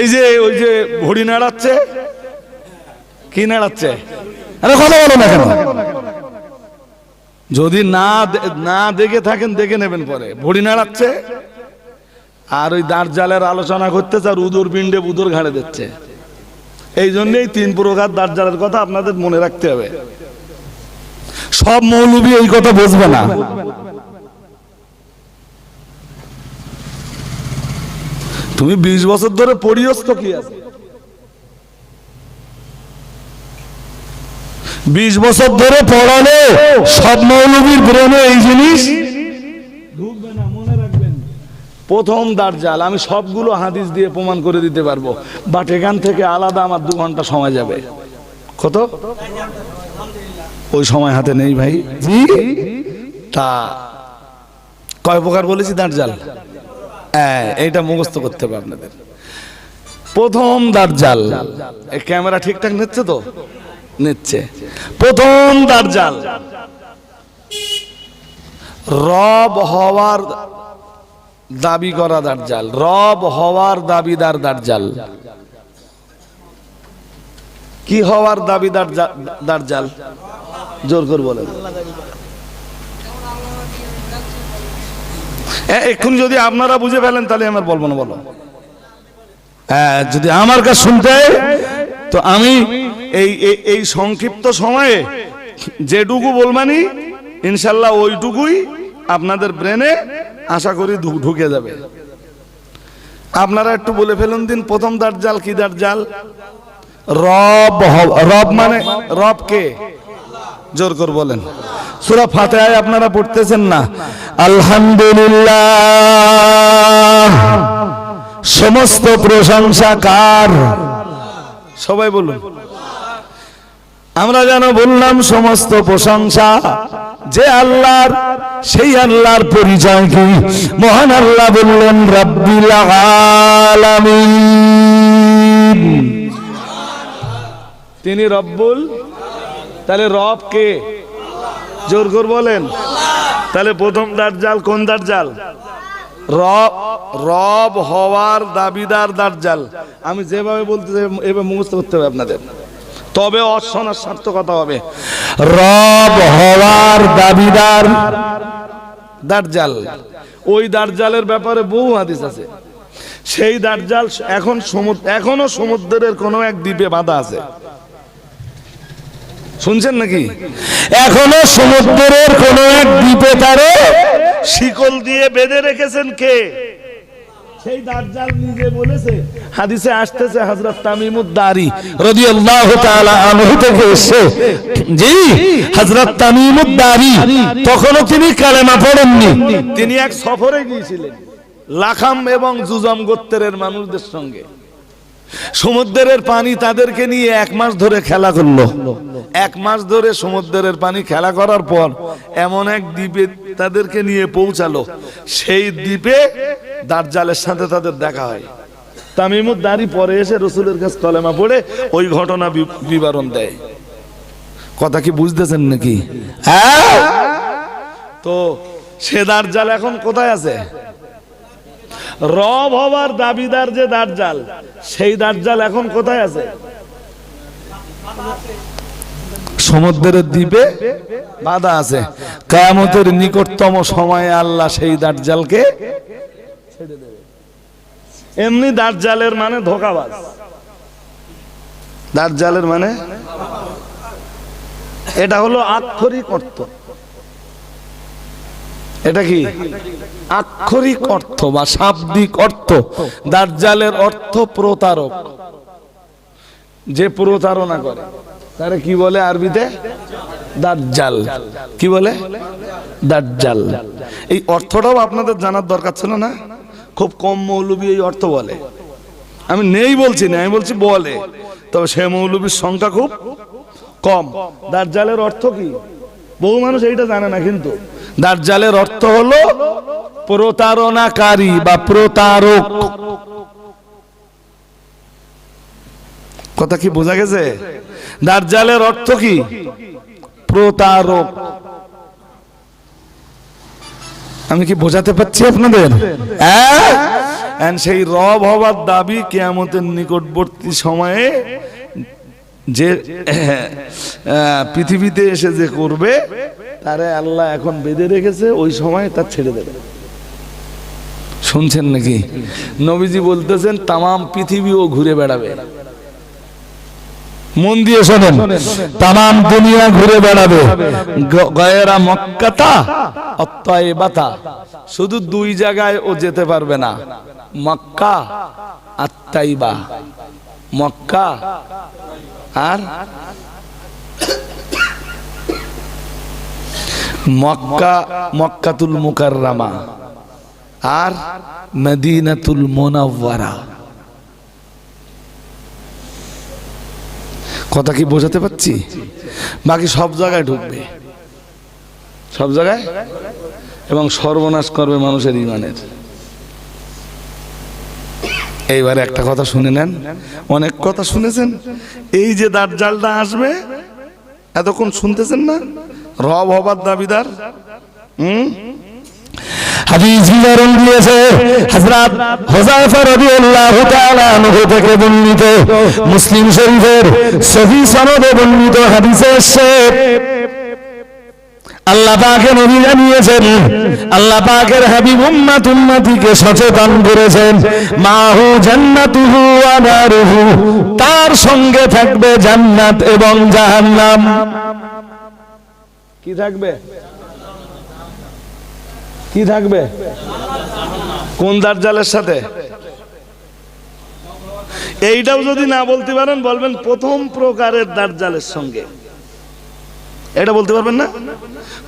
এই যে ওই যে ঘড়ি নাড়াচ্ছে কি নাড়াচ্ছে? আরে কথা বলো না কেন? যদি না না দেখে থাকেন দেখে নেবেন পরে। ভড়ি নাড়াচ্ছে আর ওই দাঁড় জালের আলোচনা করতেছে আর উদুর পিণ্ডে উদুর ঘাড়ে দিচ্ছে। এই জন্যই তিন প্রকার দাঁড় জালের কথা আপনাদের মনে রাখতে হবে। সব মৌলবী এই কথা বুঝবে না। তুমি বিশ বছর ধরে পড়িয়স তো কি আছে? বিশ বছর ধরে পড়ালে সব মৌলবীর ব্রেনে এই জিনিস? ঢুকবে না মনে রাখবেন প্রথম দার্জাল আমি সবগুলো হাদিস দিয়ে প্রমাণ করে দিতে পারব। বাট এখান থেকে আলাদা আমার দু ঘণ্টা সময় যাবে। কত? ওই সময় হাতে নেই ভাই। জি? তা কয় প্রকার বলেছি দার্জাল হ্যাঁ এইটা মুখস্থ করতে হবে আপনাদের। প্রথম দার্জাল। ক্যামেরা ঠিকঠাক নিচ্ছে তো? নিচ্ছে। প্রথম দার্জাল। রব হওয়ার দাবি করা দার্জাল। রব হওয়ার দাবিদার দার্জাল। কি হওয়ার দাবিদার দার্জাল? জোর করে বলেন। এ- এক্ষুনি যদি আপনারা বুঝে ফেলেন, তাহলে আমার বলব না, বলো। হ্যাঁ যদি আমার কাছে শুনতে, তো আমি এই, এই- সংক্ষিপ্ত সময়ে যেটুকু বলবানি ইনশাল্লাহ ওইটুকুই আপনাদের ব্রেনে আশা করি ঢুকে যাবে। আপনারা একটু বলে ফেলুন দিন, প্রথম দাঁড় জাল, কি দাঁড় জাল? রব রব মানে রব কে জোর করে বলেন। সুরা ফাতেহায় আপনারা পড়তেছেন না? আলহামদুলিল্লাহ। সমস্ত প্রশংসা কার? সবাই বলুন। আমরা যেন বললাম সমস্ত প্রশংসা যে আল্লাহর সেই আল্লাহর পরিচয় কি? মহান আল্লাহ বললেন রব্বিল আলামিন। তিনি রব্বুল তাহলে রব কে? জোর করে বলেন। তাহলে প্রথম দার্জাল কোন দার্জাল রব। রব হওয়ার দাবিদার দার্জাল আমি যেভাবে বলতে চাই, এভাবে মুখস্থ করতে হবে আপনাদের। তবে অশোনার সার্থকতা হবে। রব হওয়ার দাবিদার দার্জাল ওই দার্জালের ব্যাপারে বহু হাদিস আছে। সেই দার্জাল এখন সমুদ্র এখনও সমুদ্রের কোনো এক দ্বীপে বাঁধা আছে। শুনছেন নাকি? এখনও সমুদ্রের কোন এক দ্বীপে তারে শিকল দিয়ে বেঁধে রেখেছেন কে? সেই দার্জাল নিজে বলেছে হাদিসে আসতেছে হযরত তামিমুদ্দারি। রাদিয়াল্লাহু তাআলা আনহু থেকে এসে জি হযরত তামিমুদ্দারি তখনও তিনি কালেমা পড়েননি। তিনি এক সফরে গিয়েছিলেন লাখাম এবং জুজাম গোত্রের মানুষদের সঙ্গে। সমুদ্রের পানি তাদেরকে নিয়ে এক মাস ধরে খেলা করল। এক মাস ধরে সমুদ্রের পানি খেলা করার পর এমন এক দ্বীপে তাদেরকে নিয়ে পৌঁছালো। সেই দ্বীপে দার্জালের সাথে তাদের দেখা হয়। তামিমুদ দাঁড়ি পরে এসে রসুলের কাছে কলেমা পড়ে ওই ঘটনা বিবরণ দেয়। কথা কি বুঝতেছেন নাকি? হ্যাঁ? তো সে দার্জাল এখন কোথায় আছে? রব হবার দাবিদার যে দার্জাল সেই দার্জাল এখন কোথায় আছে? সমুদ্রের দ্বীপে বাধা আছে। কায়ামতের নিকটতম সময়ে আল্লাহ সেই দার্জালকে ছেড়ে দেবে। এমনি দার্জালের মানে ধোকাবাজ। দার্জালের মানে? এটা হলো আক্ষরিক অর্থ। এটা কি? আক্ষরিক অর্থ বা শাব্দিক অর্থ দার্জালের অর্থ প্রতারক। যে প্রতারণা করে, তারে কি বলে আরবিতে? দাজ্জাল। কি বলে? দাজ্জাল। এই অর্থটাও আপনাদের জানার দরকার ছিল না? খুব কম মৌলবী এই অর্থ বলে। আমি নেই বলছি না, আমি বলছি বলে। তবে সে মৌলবীর সংখ্যা খুব কম। দাজ্জালের অর্থ কি? বহু মানুষ এইটা জানে না কিন্তু। দাজ্জালের অর্থ হলো প্রতারণাকারী বা প্রতারক। কথা কি বোঝা গেছে? দাজ্জালের অর্থ কি? প্রতারক। আমি কি বোঝাতে পারছি আপনাদের? হ্যাঁ? সেই রব হবার দাবি কেয়ামতের নিকটবর্তী সময়ে যে আহ, পৃথিবীতে এসে যে করবে তারে আল্লাহ এখন বেঁধে রেখেছে, ওই সময় তার ছেড়ে দেবে। শুনছেন নাকি? নবীজি বলতেছেন, তামাম পৃথিবীও ঘুরে বেড়াবে। মন দিয়ে শোনেন তাম দুনিয়া ঘুরে বেড়াবে। গয়েরা মক্কাতা, অত্তাইবাতা। শুধু দুই জায়গায় ও যেতে পারবে না, মক্কা আত্মাইবা মক্কা আর মক্কা, মক্কাতুল মুকাররামা আর মদিনাতুল মোনাওয়ারা। কথা কি বোঝাতে পারছি? বাকি সব জায়গায় ঢুকবে। সব জায়গায়? এবং সর্বনাশ করবে মানুষের ইমানের এইবারে একটা কথা শুনে নেন। অনেক কথা শুনেছেন। এই যে দাজ্জালটা আসবে, এতক্ষণ শুনতেছেন না? রব হবার দাবিদার হুম? মুসলিম শরীফের সহিহ সনদে বর্ণিত হাদিসে এসেছে, আল্লাহ পাকে নবী জানিয়েছেন, আল্লাহ পাকের হাবিব উম্মাত উম্মতিকে সচেতন করেছেন, মাহু জান্নাতুহু ওয়া নারুহু, তার সঙ্গে থাকবে জান্নাত এবং জাহান্নাম। কি থাকবে? কি থাকবে? কোন দাজ্জালের সাথে? এইটাও যদি না বলতে পারেন, বলবেন প্রথম প্রকারের দাজ্জালের সঙ্গে। এটা বলতে পারবেন না?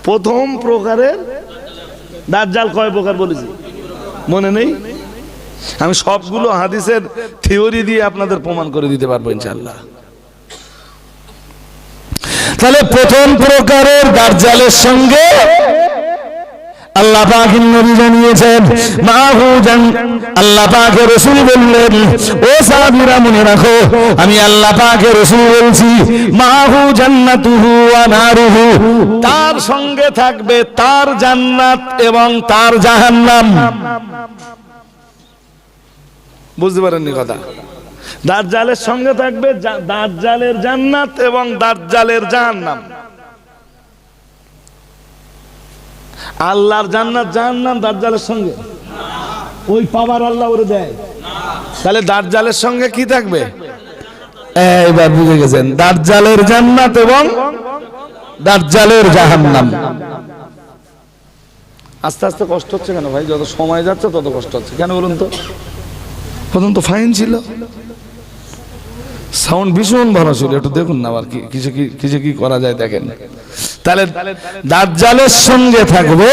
প্রথম প্রকারের দাজ্জাল কয় প্রকার বলেছি? মনে নেই? আমি সবগুলো হাদিসের থিওরি দিয়ে আপনাদের প্রমাণ করে দিতে পারব ইনশাল্লাহ তাহলে প্রথম প্রকারের দার্জালের সঙ্গে আল্লাহ নবী জানিয়েছেন, মাহুজান আল্লাহ রাসূল বললেন, ও মনে রাখো, আমি আল্লাহ রাসূল বলছি মাহু জান্নাতুহু নারুহু, তার সঙ্গে থাকবে তার জান্নাত এবং তার জাহান্নাম। বুঝতে পারেননি কথা? দাজ্জালের সঙ্গে থাকবে দাজ্জালের জান্নাত এবং দাজ্জালের জাহান্নাম। আল্লাহর জান্নাত, জাহান্নাম দাজ্জালের সঙ্গে। ওই পাওয়ার আল্লাহ ওরে দেয়। তাহলে দাজ্জালের সঙ্গে কি থাকবে? এইবার বুঝে গেছেন দার্জালের জান্নাত এবং দার্জালের জাহান্নাম। আস্তে আস্তে কষ্ট হচ্ছে কেন ভাই? যত সময় যাচ্ছে তত কষ্ট হচ্ছে। কেন বলুন তো? প্রথম তো ফাইন ছিল। সাউন্ড ভীষণ ভালো ছিল, একটু দেখুন না আবার কি কিছু কি কিছু কি করা যায় দেখেন। তাহলে দার্জালের সঙ্গে থাকবে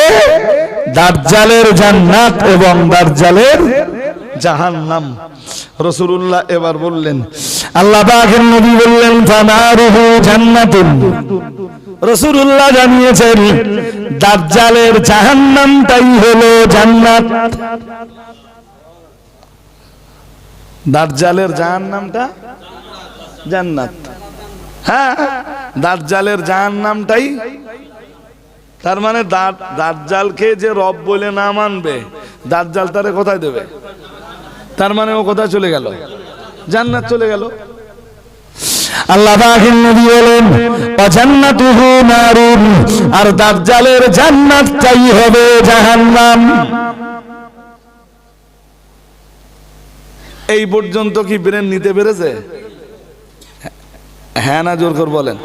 দার্জালের জান্নাত এবং দার্জালের জাহান্নাম। রসুল্লাহ এবার বললেন, আল্লাহ নবী বললেন ফানারুহু জান্নাতুন। রাসূলুল্লাহ জানিয়েছেন দাজ্জালের জাহান্নামটাই হলো জান্নাত। দাজ্জালের জাহান্নামটা জান্নাত। হ্যাঁ দাজ্জালের জাহান্নামটাই। তার মানে দাঁত দাজ্জালকে যে রব বলে না মানবে, দাজ্জাল তারে কোথায় দেবে? তার মানে ও কোথায় চলে গেল? জান্নাত চলে গেল। আল্লাহ পাকের নবী বলেন জান্নাতুহু নারুন আর দাজ্জালের জান্নাতটাই হবে জাহান্নাম। এই পর্যন্ত কি ব্রেন নিতে পেরেছে? হ্যাঁ না, জোর করে বলেন।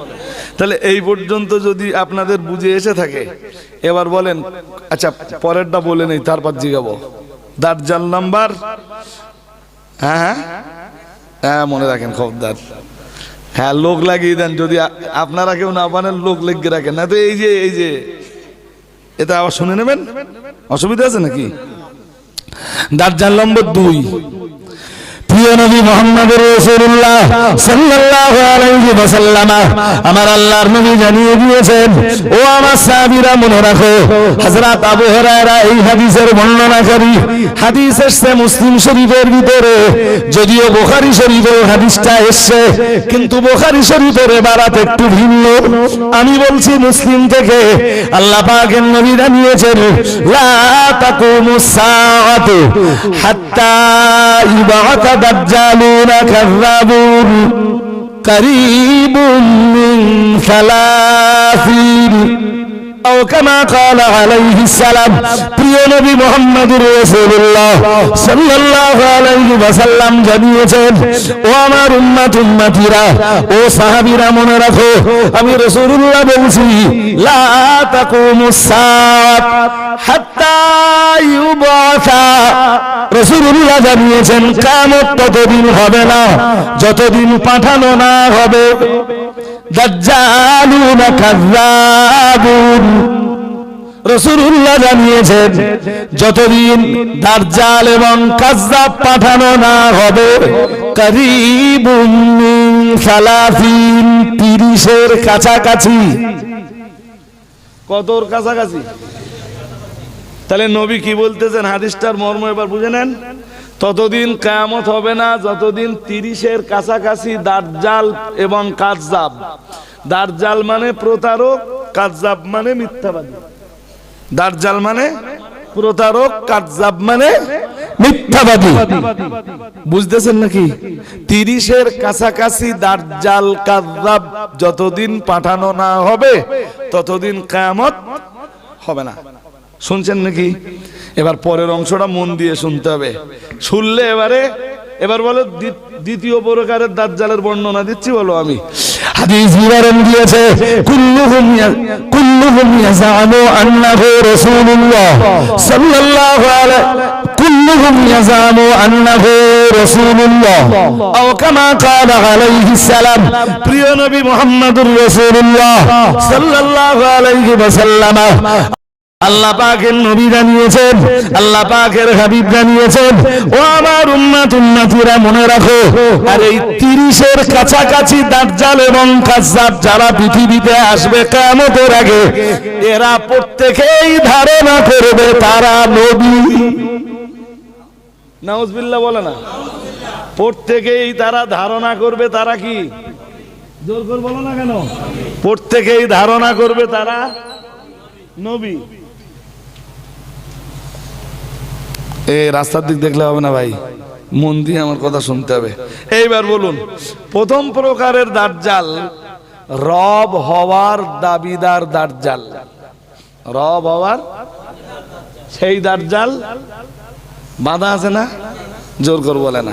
তাহলে এই পর্যন্ত যদি আপনাদের বুঝে এসে থাকে, এবার বলেন আচ্ছা পরেরটা বলে নেই, তারপর জিগাবো। দার্জাল নাম্বার? হ্যাঁ হ্যাঁ? হ্যাঁ মনে রাখেন, খবরদার। হ্যাঁ লোক লাগিয়ে দেন, যদি আপনারা কেউ না পারেন, লোক লেগে রাখেন। না তো এই যে এই যে, এটা আবার শুনে নেবেন? অসুবিধা আছে নাকি? দার্জাল নম্বর দুই। আমার আল্লাহর নবী জানিয়ে দিয়েছেন, ও আমার মনে রাখো আবু এই হাদিসের হাদিস মুসলিম শরীফের ভিতরে, যদিও বুখারী শরীফেও হাদিসটা এসেছে, কিন্তু বুখারী শরীফের এবারাত একটু ভিন্ন। আমি বলছি, মুসলিম থেকে আল্লাহ পাকের নবী জানিয়েছেন, লা তাকুমুস সাআতু হাত্তা ইবাতা দাজ্জালুনা কাযাবুন করিবুম মিন সালাসিন أو كما قال عليه السلام প্রিয় নবী মুহাম্মদুর রাসূলুল্লাহ সাল্লাল্লাহু আলাইহি ওয়াসাল্লাম জানিয়েছেন ও আমার উম্মত উম্মতিরা ও সাহাবীরা মনে রাখো আমি রাসূলুল্লাহ বলছি লা তাকুমুস সাআত হাত্তা ইউবাসা রাসূলুল্লাহ জানিয়েছেন কিয়ামত ততদিন হবে না যতদিন পাঠানো না হবে দাজ্জালুনা কাযাবুন রসুল্লাহ জানিয়েছেন, যতদিন দার্জাল এবং কাজ্জাব পাঠানো না হবে, করিবুম সালাফিন তিরিশের কাছাকাছি। কতর কাছাকাছি? তাহলে নবী কি বলতেছেন? হাদিসটার মর্ম এবার বুঝে নেন। ততদিন কায়ামত হবে না, যতদিন তিরিশের কাছাকাছি দার্জাল এবং কাজজাব। দার্জাল মানে প্রতারক, কাজজাব মানে মিথ্যাবাদী। দার্জাল মানে প্রতারক, কাজজাব মানে মিথ্যাবাদী। বুঝতেছেন নাকি? তিরিশের কাছাকাছি দার্জাল কাজজাব যতদিন পাঠানো না হবে, ততদিন কায়ামত হবে না। শুনছেন নাকি? এবার পরের অংশটা মন দিয়ে শুনতে হবে। শুনলে এবারে, এবার বলো দ্বিতীয় প্রকারের দাজ্জালের বর্ণনা দিচ্ছি, বলো আমি। প্রিয় নবী মুহাম্মদুর রাসূলুল্লাহ সাল্লাল্লাহু আলাইহি ওয়াসাল্লাম আল্লাহ পাকের নবী জানিয়েছেন আল্লাহ পাকের হাবিব জানিয়েছেন ও আমার উম্মাত উম্মাতিরা মনে রাখো আর এই তিরিশের কাছাকাছি দাজ্জাল এবং কাজ্জাব যারা পৃথিবীতে আসবে কিয়ামতের আগে এরা প্রত্যেকেই ধারণা করবে তারা নবী। নাউজবিল্লাহ বলে না। প্রত্যেকেই তারা ধারণা করবে তারা কি? জোর করে বলো না কেন? প্রত্যেকেই ধারণা করবে তারা নবী। এ, রাস্তার দিক দেখলে হবে না ভাই। মন দিয়ে আমার কথা শুনতে হবে। এইবার বলুন, প্রথম প্রকারের দার্জাল রব হওয়ার দাবিদার দার্জাল রব হওয়ার সেই দার্জাল বাধা আছে না? জোর করে বলে না।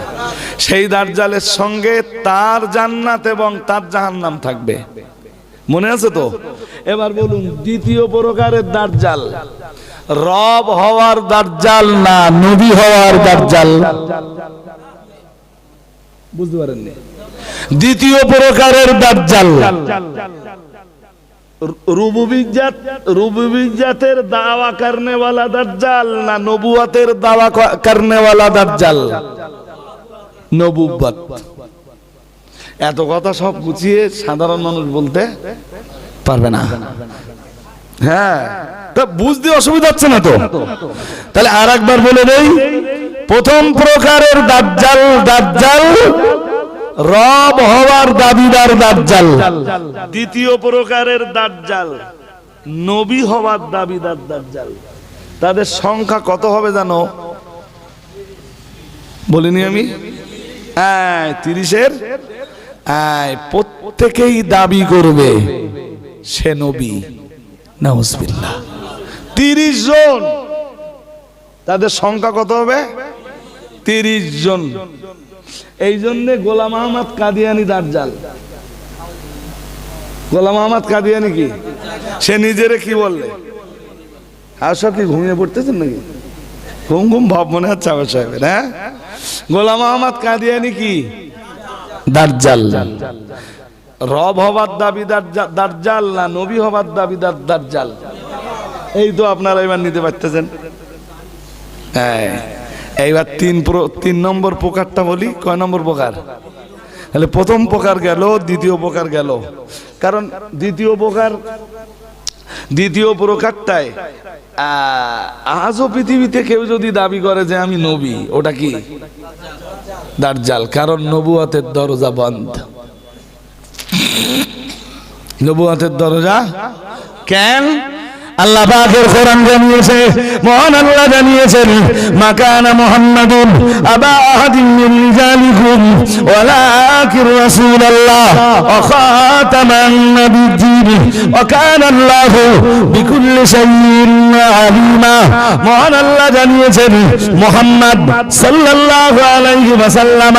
সেই দার্জালের সঙ্গে তার জান্নাত এবং তার জাহান্নাম থাকবে। মনে আছে তো? এবার বলুন, দ্বিতীয় প্রকারের দার্জাল রব হওয়ার দার্জাল না নবী হওয়ার দাজ্জাল? বুঝতে পারেননি? দ্বিতীয় প্রকারের দার্জাল দাওয়া না দাওয়া এত কথা সব গুছিয়ে সাধারণ মানুষ বলতে পারবে না। হ্যাঁ। তা বুঝতে অসুবিধা হচ্ছে না তো? তাহলে আর একবার বলে দেই, প্রথম প্রকারের দাজ্জাল দাজ্জাল রব হওয়ার দাবিদার দাজ্জাল। দ্বিতীয় প্রকারের দাজ্জাল নবী হওয়ার দাবিদার দাজ্জাল। তাদের সংখ্যা কত হবে জানো? বলিনি আমি? তিরিশের? প্রত্যেকেই দাবি করবে সে নবী। নাউজবিল্লাহ। তিরিশ জন। তাদের সংখ্যা কত হবে? তিরিশ জন। এই জন্যে গোলাম আহমদ কাদিয়ানি দাজ্জাল। গোলাম আহমদ কাদিয়ানি কি? সে নিজেরে কি বললে? আর সব কি ঘুমিয়ে পড়তেছেন নাকি? ঘুম ঘুম ভাব মনে হচ্ছে আমার সাহেবের হ্যাঁ? গোলাম আহমদ কাদিয়ানি কি? দাজ্জাল। রব হবার দাবি দাজ্জা- দাজ্জাল না নবী হবার দাবি দার- দাজ্জাল? এই তো আপনারা এবার নিতে পারতেছেন। হ্যাঁ এইবার তিন তিন নম্বর প্রকারটা বলি, কয় নম্বর প্রকার? তাহলে প্রথম প্রকার গেল, দ্বিতীয় প্রকার গেল। কারণ দ্বিতীয় প্রকার, দ্বিতীয় প্রকারটায় আজও পৃথিবীতে কেউ যদি দাবি করে যে আমি নবী, ওটা কি? দার্জাল কারণ নবুয়াতের দরজা বন্ধ। নবুয়াতের দরজা কেন? আল্লাহ পাকের কোরআন জানিয়েছে, মহান আল্লাহ জানিয়েছেন, মাকানা মুহাম্মাদুন আবা আহাদিন মিন রিজালিকুম, ওয়ালাকিন রাসূলুল্লাহ ওয়া খাতামান নাবিয়্যিন, ওয়া কানা আল্লাহু বিকুল্লি শাইইন আলিমা। মহান আল্লাহ জানিয়েছেন, মুহাম্মদ সাল্লাল্লাহু আলাইহি ওয়াসাল্লাম,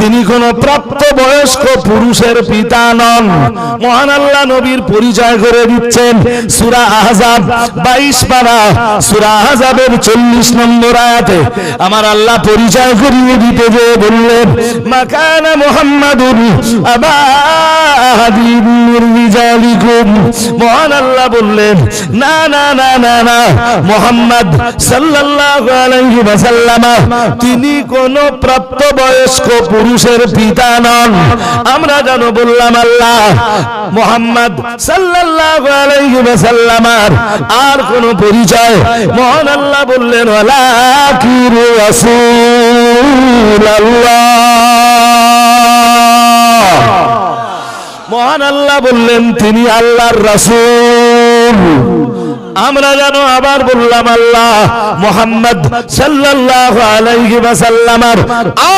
তিনি কোন প্রাপ্ত বয়স্ক পুরুষের পিতা নন। মহান আল্লাহ নবীর পরিচয় করে দিচ্ছেন, সূরা আহজাব 22 পারা, সূরা আহজাবের 40 নম্বর আয়াতে আমার আল্লাহ পরিচয় করিয়ে দিতে যে বললেন, মাকানা মহান আল্লাহ বললেন, না না না না না, মুহাম্মদ তিনি কোন প্রাপ্তবয়স্ক পুরুষের পিতা নন। আমরা জানো বললাম, আল্লাহ, মোহাম্মদ সাল্লাল্লাহু আলাইহি ওয়াসাল্লাম আর কোন পরিচয়। মহান আল্লাহ বললেন মহান আল্লাহ বললেন তিনি আল্লাহর রাসূল। আমরা যেন আবার বললাম, আল্লাহ মোহাম্মদ সাল্লাল্লাহু আলাইহি ওয়াসাল্লামার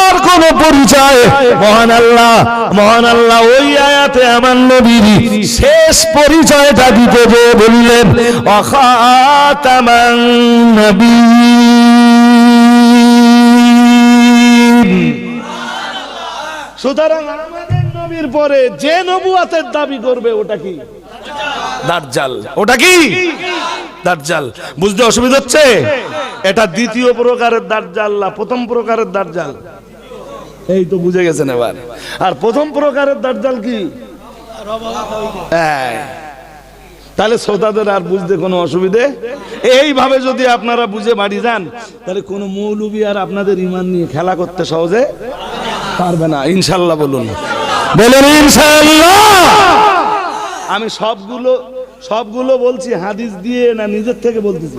আর কোন পরিচয়, মহান আল্লাহ মহান আল্লাহ, ওই আয়াতে আমার নবীর শেষ পরিচয়টা দিতে যে বললেন, অখাতামান নবীন। সুতরাং আমাদের নবীর পরে যে নবুয়াতের দাবি করবে ওটা কি? দার্জাল ওটা কি? দার্জাল বুঝতে অসুবিধা হচ্ছে? এটা দ্বিতীয় প্রকারের দার্জাল না প্রথম প্রকারের দার্জাল এই তো বুঝে গেছেন এবার। আর প্রথম প্রকারের দার্জাল কি। তাহলে শ্রোতাদের আর বুঝতে কোনো অসুবিধে? এইভাবে যদি আপনারা বুঝে বাড়ি যান, তাহলে কোনো মৌলবি আর আপনাদের ইমান নিয়ে খেলা করতে সহজে পারবে না। ইনশাল্লাহ বলুন। বলুন ইনশাআল্লাহ আমি সবগুলো সবগুলো বলছি, হাদিস দিয়ে না নিজের থেকে বলতেছি?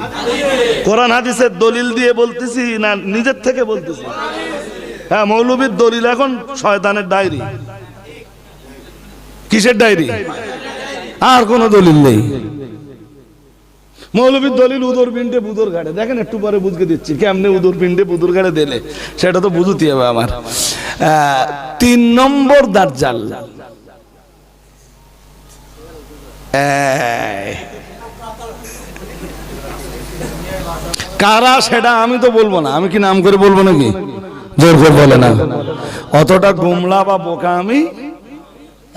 কোরআন হাদিসের দলিল দিয়ে বলতেছি না নিজের থেকে বলতেছি? হ্যাঁ মৌলবীর দলিল এখন শয়তানের ডায়েরি। কিসের ডায়েরি? আর কোনো দলিল নেই। মৌলবীর দলিল উদর পিণ্ডে বুদর ঘাটে দেখেন একটু পরে বুঝকে দিচ্ছি, কেমনে উদর পিণ্ডে বুদর ঘাটে দিলে। সেটা তো বুঝতে হবে আমার। তিন নম্বর দার্জাল এই। কারা সেটা আমি তো বলব না, আমি কি নাম করে বলব নাকি? জোর করে বলে না। অতটা গুমলা বা বোকা আমি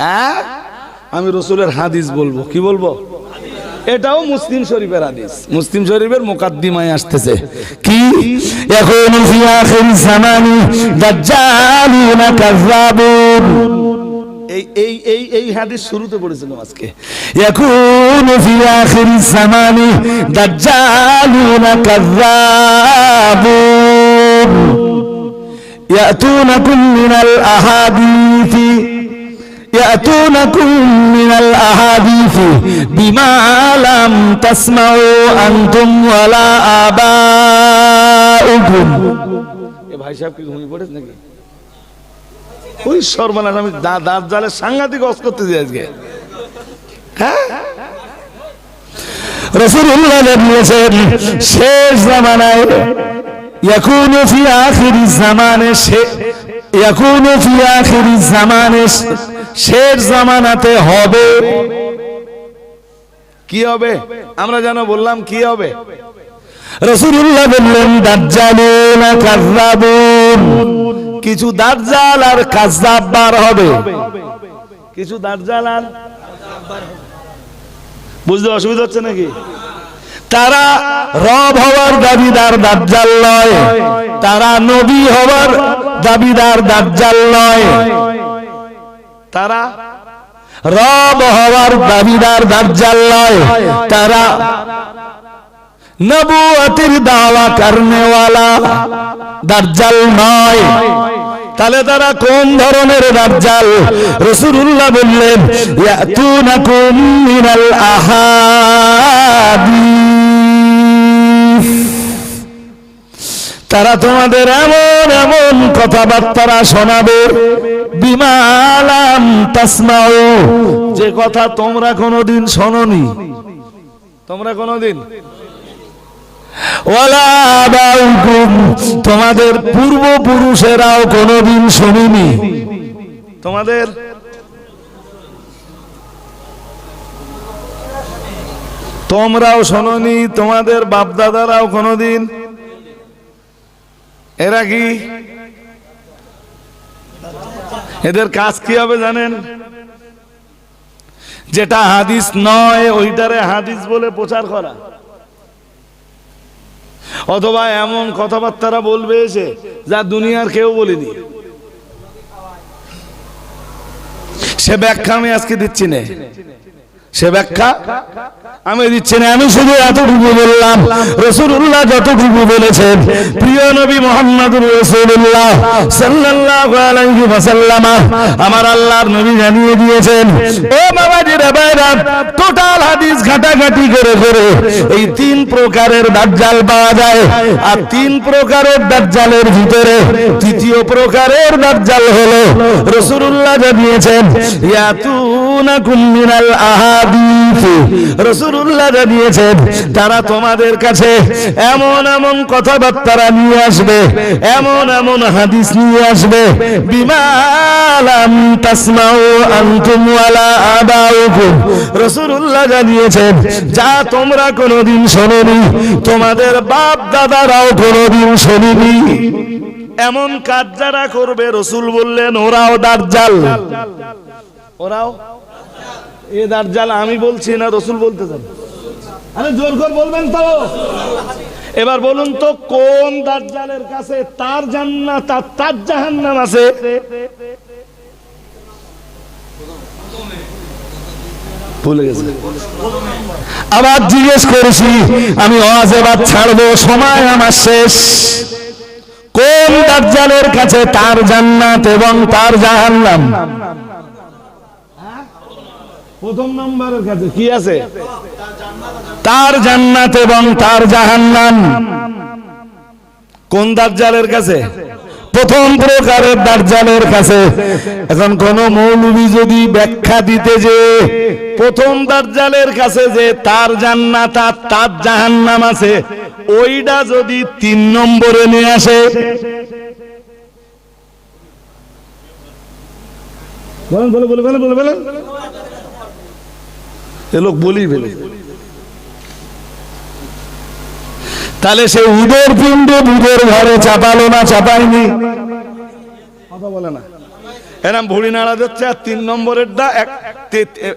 হ্যাঁ? আমি রসুলের হাদিস বলব, কি বলব? এটাও মুসলিম শরীফের হাদিস। মুসলিম শরীফের মোকাদ্দিমায় আসতেছে। কি? এখন এই এই এই এই হাদিস শুরুতে পড়েছিলাম আজকে يكون في آخر الزمان دجالون كذابون يأتونكم من الأحاديث يأتونكم من الأحاديث بما لم تسمعوا أنتم ولا آباؤكم এ ভাই সাহেব কি ঘুমিয়ে পড়েছে নাকি ওই সর্বনাশ আমি দা- দাঁত জালে সাংঘাতিক অস করতেছি আজকে হ্যাঁ রসুল্লাহ জানিয়েছেন শেষ জামানায় يكون في آخر الزمان শে- يكون في آخر الزمان শেষ জামানাতে হবে কি হবে আমরা যেন বললাম কি হবে রসুল্লাহ বললেন দাজ্জালুন কাযযাবুন কিছু দাজ্জাল আর বার হবে। কিছু দার্জাল আর বুঝতে অসুবিধা হচ্ছে নাকি? তারা রব হওয়ার দাবিদার দাজ্জাল নয়। তারা নবী হওয়ার দাবিদার দাজ্জাল নয়। তারা রব হওয়ার দাবিদার দাজ্জাল নয়। তারা নবুয়তির দাওয়া করনে ওয়ালা দাজ্জাল নয়। তাহলে তারা কোন ধরনের দাজ্জাল? রাসূলুল্লাহ বললেন, ইয়াতুনাকুম মিনাল আহাদিস। তারা তোমাদের এমন এমন কথাবার্তারা শোনাবে বিমালাম তাসমাউ। যে কথা তোমরা কোনোদিন শোনোনি। তোমরা কোনোদিন? তোমাদের পূর্বপুরুষেরাও কোনোদিন শুনিনি। তোমাদের তোমরাও শোনোনি, তোমাদের বাপদাদারাও কোনোদিন। এরা কি? এদের কাজ কি হবে জানেন? যেটা হাদিস নয়, ওইটারে হাদিস বলে প্রচার করা। অথবা এমন কথাবার্তারা বলবে এসে যা দুনিয়ার কেউ বলেনি। সে ব্যাখ্যা আমি আজকে দিচ্ছি না। সে ব্যাখ্যা আমি দিচ্ছি না। আমি শুধু এতটুকু বললাম রসুল্লাহ যতটুকু বলেছেন, প্রিয় নবী মোহাম্মদ রসুল্লাহ সাল্লাল্লাহু আমার আল্লাহর নবী জানিয়ে দিয়েছেন, ও ভাইরা টোটাল ঘাটাঘাটি করে করে এই তিন প্রকারের দাজ্জাল পাওয়া যায়। আর তিন প্রকারের দাজ্জালের ভিতরে তৃতীয় প্রকারের দাজ্জাল হলো রসুল্লাহ জানিয়েছেন তারা তোমাদের কাছে এমন এমন কথাবার্তারা নিয়ে আসবে, এমন এমন হাদিস নিয়ে আসবে বিমালাম রসুল্লাহ জানিয়েছেন যা তোমরা কোনোদিন শোনোনি, তোমাদের বাপ দাদারাও কোনোদিন শোনেনি। এমন কাজ যারা করবে, রসুল বললেন, ওরাও দার্জাল ওরাও? এ দার্জাল আমি বলছি না, রসুল বলতেছেন আরে জোর করে বলবেন তো। এবার বলুন তো, কোন দার্জালের কাছে তার জান্নাত তার জাহান্নাম আছে? ভুলে গেছে। আবার জিজ্ঞেস করেছি, আমি এবার ছাড়বো, সময় আমার শেষ। কোন দাজ্জালের কাছে তার জান্নাত এবং তার জাহান্নাম? প্রথম নম্বরের কাছে কি আছে? তার জান্নাত এবং তার জাহান্নাম। কোন দার্জালের কাছে? প্রথম প্রকারের দাজ্জালের কাছে। এখন কোন মৌলবী যদি ব্যাখ্যা দিতে যে প্রথম দার্জালের কাছে যে তার জান্নাত আর তার জাহান্নাম আছে ওইটা যদি তিন নম্বরে নিয়ে আসে। বলেন বলে বলে বলে বলে বলেন। এ লোক বলি ফেলে তাহলে সে উদর পিণ্ড বুধের ঘরে চাপালো না চাপায়নি। কথা বলে না। এরম ভুড়ি নাড়া দিচ্ছে আর তিন নম্বরের নম্বরেরটা এক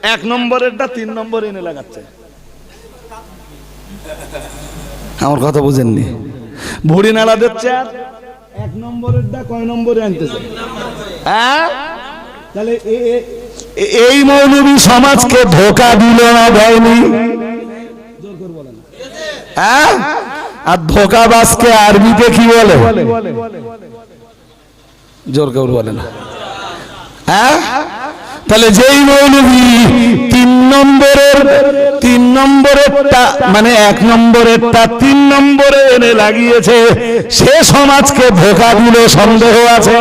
এক নম্বরেরটা তিন নম্বরে এনে লাগাচ্ছে। আমার কথা বুঝেননি। ভুড়ি নাড়া দিচ্ছে আর এক নম্বরের নম্বরেরটা কয় নম্বরে আনতেছে? হ্যাঁ? তাহলে এ- এ- এ- এই মৌলবী সমাজকে ধোকা দিল না দেয়নি। জোর করে বলেন হ্যাঁ? আর ধোকাবাজকে আরবিতে কি বলে? জোর কেউ বলে না। হ্যাঁ? তাহলে যেই মৌলবী তিন নম্বরের, তিন নম্বরেরটা মানে এক নম্বরেরটা তিন নম্বরে এনে লাগিয়েছে, সে সমাজকে ধোকা দিল সন্দেহ আছে।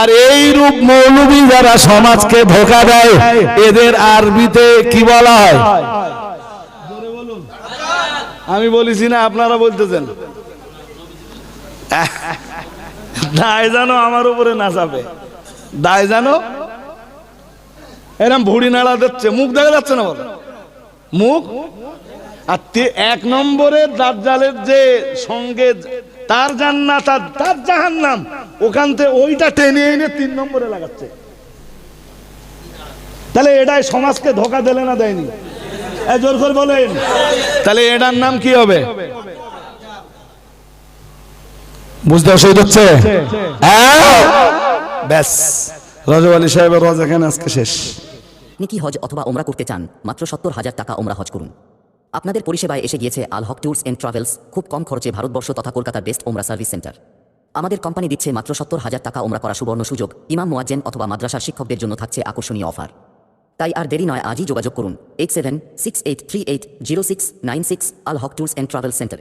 আর এই রূপ মৌলবী যারা সমাজকে ধোকা দেয়, এদের আরবিতে কি বলা হয়? আমি বলেছি না, আপনারা বলতেছেন। দায় জানো আমার উপরে না যাবে দায় জানো? এরম ভুড়ি নাড়া দিচ্ছে, মুখ দেখা যাচ্ছে না বলো? মুখ? আর এক নম্বরের দাজ্জালের যে সঙ্গে তার জান্নাত আর তার জাহান্নাম, ওখান থেকে ওইটা টেনে এনে তিন নম্বরে লাগাচ্ছে। তাহলে এটাই সমাজকে ধোকা দিলে না দেয়নি? জোর করে বলেন। তাহলে এটার নাম কি হবে? বুঝতে অসুবিধা হচ্ছে? হ্যাঁ? ব্যাস। রজব আলী সাহেবের রজ এখানে আজকে শেষ। আপনি কি হজ অথবা ওমরা করতে চান? মাত্র সত্তর হাজার টাকা ওমরা হজ করুন। আপনাদের পরিষেবায় এসে গিয়েছে Al Haq tours and travels খুব কম খরচে ভারতবর্ষ তথা কলকাতার বেস্ট ওমরা সার্ভিস সেন্টার। আমাদের কোম্পানি দিচ্ছে মাত্র সত্তর হাজার টাকা ওমরা করা সুবর্ণ সুযোগ। ইমাম মোয়াজ্জেন অথবা মাদ্রাসার শিক্ষকদের জন্য থাকছে আকর্ষণীয় অফার। তাই আর দেরি নয়, আজই যোগাযোগ করুন। Eight seven six eight three eight zero six nine six Al Haq tours and travel centre.